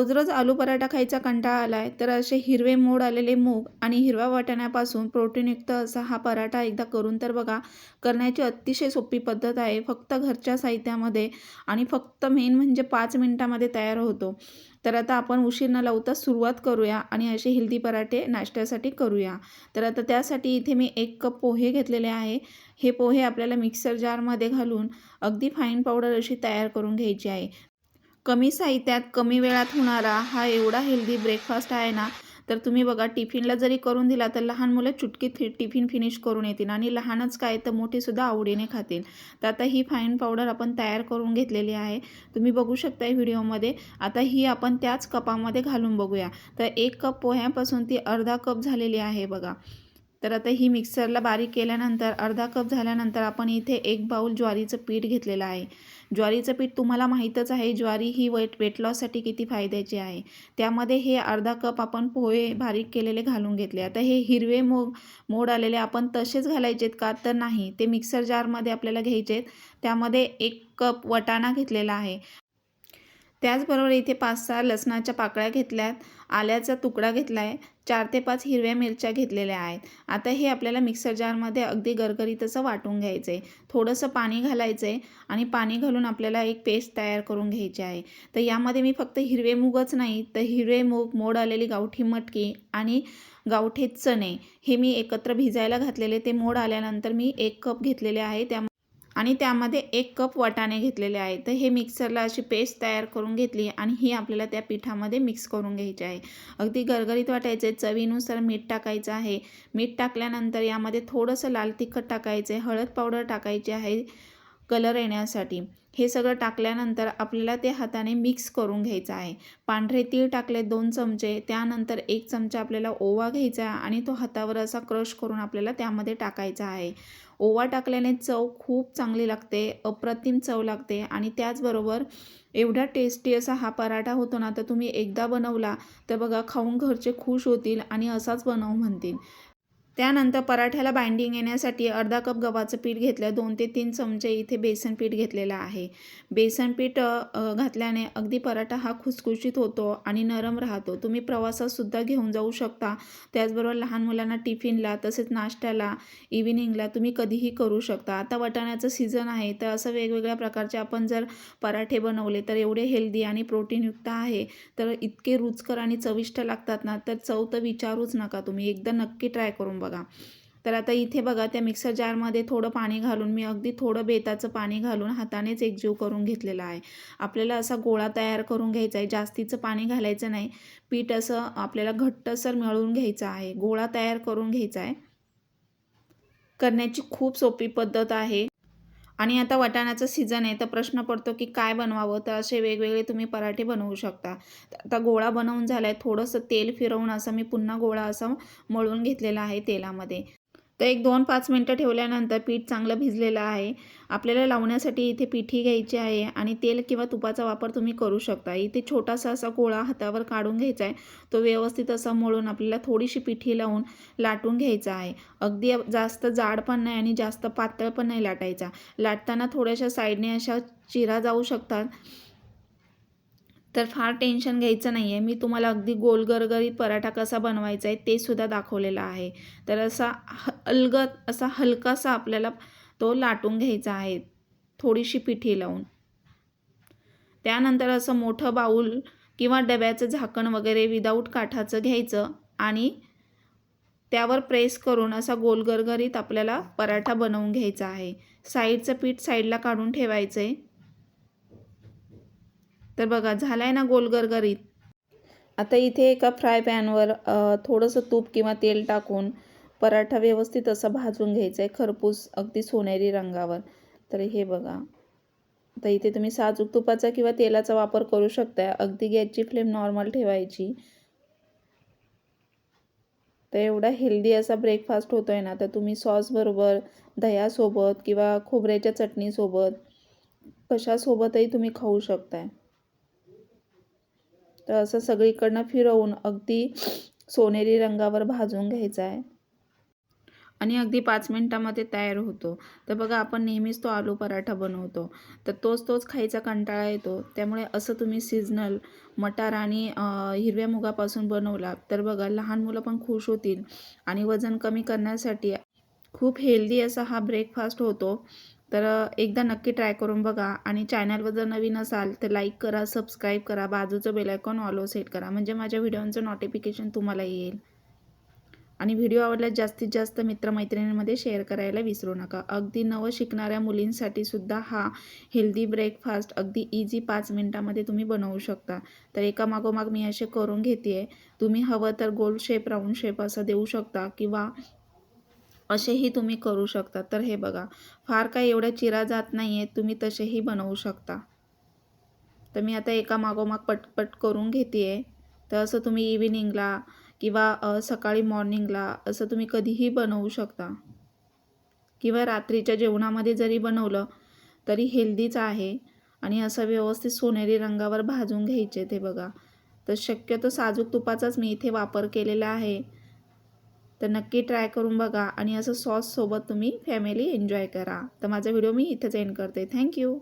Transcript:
रोज रोज आलू पराठा खायचा कंटाळा आला आहे तर असे हिरवे मोड आलेले मूग आणि हिरव्या वाटाण्यापासून प्रोटीनयुक्त असा हा पराठा एकदा करून तर बघा करण्याची अतिशय सोपी पद्धत आहे. फक्त घरच्या साहित्यामध्ये आणि फक्त मेन म्हणजे पाच मिनटामध्ये तयार होतो. तर आता आपण उशीर न लावता सुरुवात करूया आणि असे हेल्दी पराठे नाश्त्यासाठी करूया. तर आता त्यासाठी इथे मी एक कप पोहे घेतलेले आहे. हे पोहे आपल्याला मिक्सर जारमध्ये घालून अगदी फाईन पावडर अशी तयार करून घ्यायची आहे. कमी साहित्यात कमी वेळात होणारा हा एवढा हेल्दी ब्रेकफास्ट आहे ना तर तुम्ही बघा टिफिनला जरी करून दिला तर लहान मुलं चुटकीत फि टिफिन फिनिश करून येतील आणि लहानच काय तर मोठेसुद्धा आवडीने खातील. तर आता ही फाईन पावडर आपण तयार करून घेतलेली आहे. तुम्ही बघू शकता व्हिडिओमध्ये आता ही आपण त्याच कपामध्ये घालून बघूया. तर एक कप पोह्यापासून ती अर्धा कप झालेली आहे बघा. तर आता ही मिक्सरला बारीक केल्यानंतर अर्धा कप झाल्यानंतर आपण इथे एक बाऊल ज्वारीचं पीठ घेतलेलं आहे. ज्वारीचं पीठ तुम्हाला माहीतच आहे ज्वारी ही वेट वेट लॉससाठी किती फायद्याची आहे. त्यामध्ये हे अर्धा कप आपण पोहे बारीक केलेले घालून घेतले. आता हे हिरवे मो मोड आलेले आपण तसेच घालायचेत का? तर नाही. ते मिक्सर जारमध्ये आपल्याला घ्यायचेत. त्यामध्ये एक कप वटाणा घेतलेला आहे. त्याचबरोबर इथे पाच सहा लसणाच्या पाकळ्या घेतल्यात आल्याचा तुकडा घेतला आहे चार ते पाच हिरव्या मिरच्या घेतलेल्या आहेत. आता हे आपल्याला मिक्सर जारमध्ये अगदी गरगरीत असं वाटून घ्यायचं आहे थोडंसं पाणी घालायचं आहे आणि पाणी घालून आपल्याला एक पेस्ट तयार करून घ्यायची आहे. तर यामध्ये मी फक्त हिरवे मूगच नाही तर हिरवे मूग मोड आलेली गावठी मटकी आणि गावठी चणे हे मी एकत्र भिजायला घातलेले. ते मोड आल्यानंतर मी एक कप घेतलेले आहे. त्या आणि त्यामध्ये एक कप वाटाणे घेतलेले आहे. तर हे मिक्सरला अशी पेस्ट तयार करून घेतली आणि ही आपल्याला त्या पिठामध्ये मिक्स करून घ्यायची आहे. अगदी गरगरीत वाटायचे चवीनुसार मीठ टाकायचं आहे. मीठ टाकल्यानंतर यामध्ये थोडंसं लाल तिखट टाकायचं आहे. हळद पावडर टाकायची आहे. कलर येण्यासाठी. हे सगळं टाकल्यानंतर आपल्याला ते हाताने मिक्स करून घ्यायचं आहे. पांढरे तीळ टाकले दोन चमचे त्यानंतर एक चमचा आपल्याला ओवा घ्यायचा आहे आणि तो हातावर असा क्रश करून आपल्याला त्यामध्ये टाकायचा आहे. ओवा टाकल्याने चव खूप चांगली लागते अप्रतिम चव लागते आणि त्याचबरोबर एवढा टेस्टी असा हा पराठा होतो ना तर तुम्ही एकदा बनवला तर बघा खाऊन घरचे खुश होतील आणि असाच बनव म्हणतील. त्यानंतर पराठ्याला बाइंडिंग येण्यासाठी अर्धा कप गव्हाचं पीठ घेतलं दोन ते तीन चमचे इथे बेसन पीठ घेतलेलं आहे. बेसन पीठ घातल्याने अगदी पराठा हा खुसखुशीत होतो आणि नरम राहतो. तुम्ही प्रवासातसुद्धा घेऊन जाऊ शकता. त्याचबरोबर लहान मुलांना टिफिनला तसेच नाश्त्याला इव्हिनिंगला तुम्ही कधीही करू शकता. आता वाटाण्याचं सीझन आहे तर असं वेगवेगळ्या प्रकारचे आपण जर पराठे बनवले तर एवढे हेल्दी आणि प्रोटीनयुक्त आहे. तर इतके रुचकर आणि चविष्ट लागतात ना तर चव तर विचारूच नका तुम्ही. एकदा नक्की ट्राय करून बघा. तर आता इथे बघा त्या मिक्सर जारमध्ये थोडं पाणी घालून मी अगदी थोडं बेताचं पाणी घालून हातानेच एकजीव करून घेतलेला आहे. आपल्याला असा गोळा तयार करून घ्यायचा आहे जास्तीचं पाणी घालायचं नाही. पीठ असं आपल्याला घट्टसर मिळवून घ्यायचं आहे गोळा तयार करून घ्यायचा आहे. करण्याची खूप सोपी पद्धत आहे. आणि आता वाटाण्याचं सीझन आहे तर प्रश्न पडतो की काय बनवावं? तर असे वेगवेगळे तुम्ही पराठे बनवू शकता. आता गोळा बनवून झाला आहे थोडंसं तेल फिरवून असं मी पुन्हा गोळा असं मळून घेतलेला आहे तेलामध्ये. तर एक दोन पाच मिनटं ठेवल्यानंतर पीठ चांगलं भिजलेलं आहे. आपल्याला लावण्यासाठी इथे पिठी घ्यायची आहे आणि तेल किंवा तुपाचा वापर तुम्ही करू शकता. इथे छोटासा असा गोळा हातावर काढून घ्यायचा आहे. तो व्यवस्थित असा मळून आपल्याला थोडीशी पिठी लावून लाटून घ्यायचा आहे. अगदी जास्त जाड पण नाही आणि जास्त पातळ पण नाही लाटायचा. लाटताना थोड्याशा साईडने अशा चिरा जाऊ शकतात. तर फार टेन्शन घ्यायचं नाही आहे मी तुम्हाला अगदी गोलगरगरीत पराठा कसा बनवायचा आहे ते सुद्धा दाखवलेलं आहे. तर असा ह अलगत असा हलकासा आपल्याला तो लाटून घ्यायचा आहे थोडीशी पिठी लावून. त्यानंतर असं मोठं बाऊल किंवा डब्याचं झाकण वगैरे विदाऊट काठाचं घ्यायचं आणि त्यावर प्रेस करून असा गोलगरगरीत आपल्याला पराठा बनवून घ्यायचा आहे. साईडचं पीठ साईडला काढून ठेवायचं आहे तर बघा झाला आहे ना गोल गरगरीत आता इथे एका फ्राय पॅनवर थोडंसं तूप किंवा तेल टाकून पराठा व्यवस्थित असा भाजून घ्यायचा आहे खरपूस अगदी सोनेरी रंगावर. तर हे बघा. तर इथे तुम्ही साजूक तुपाचा किंवा तेलाचा वापर करू शकता अगदी गॅसची फ्लेम नॉर्मल ठेवायची. तर एवढा हेल्दी असा ब्रेकफास्ट होतो आहे ना तर तुम्ही सॉसबरोबर दह्यासोबत किंवा खोबऱ्याच्या चटणीसोबत कशासोबतही तुम्ही खाऊ शकताय. तर असं सगळीकडनं फिरवून अगदी सोनेरी रंगावर भाजून घ्यायचा आहे. आणि अगदी पाच मिनटामध्ये तयार होतो. तर बघा आपण नेहमीच तो आलू पराठा बनवतो. तर तोच तोच खायचा कंटाळा येतो. त्यामुळे असं तुम्ही सीझनल मटार आणि हिरव्या मुगापासून बनवला तर बघा लहान मुलं पण खुश होतील. आणि वजन कमी करण्यासाठी खूप हेल्दी असा हा ब्रेकफास्ट होतो. तर एकदा नक्की ट्राय करून बघा आणि चॅनलवर जर नवीन असाल तर लाईक करा सबस्क्राईब करा बाजूचं बेलायकॉन ऑलो सेट करा म्हणजे माझ्या व्हिडिओचं नोटिफिकेशन तुम्हाला येईल. आणि व्हिडिओ आवडल्यास जास्तीत जास्त मित्रमैत्रिणींमध्ये शेअर करायला विसरू नका. अगदी नवं शिकणाऱ्या मुलींसाठी सुद्धा हा हेल्दी ब्रेकफास्ट अगदी इझी पाच मिनटामध्ये तुम्ही बनवू शकता. तर एका मागोमाग मी असे करून घेते आहे तुम्ही हवं तर गोल्ड शेप राऊंड शेप असं देऊ शकता किंवा असेही तुम्ही करू शकता. तर हे बघा फार काही एवढ्या चिरा जात नाही आहेत तुम्ही तसेही बनवू शकता. तर मी आता एका मागोमाग पटपट करून घेते आहे तर असं तुम्ही इव्हिनिंगला किंवा सकाळी मॉर्निंगला असं तुम्ही कधीही बनवू शकता. किंवा रात्रीच्या जेवणामध्ये जरी बनवलं तरी हेल्दीच आहे. आणि असं व्यवस्थित सोनेरी रंगावर भाजून घ्यायचे ते बघा. तर शक्यतो साजूक तुपाचाच मी इथे वापर केलेला आहे. तर नक्की ट्राय करून बघा आणि असं सॉससोबत तुम्ही फॅमिली एन्जॉय करा. तर माझा व्हिडिओ मी इथेच एंड करते. थँक्यू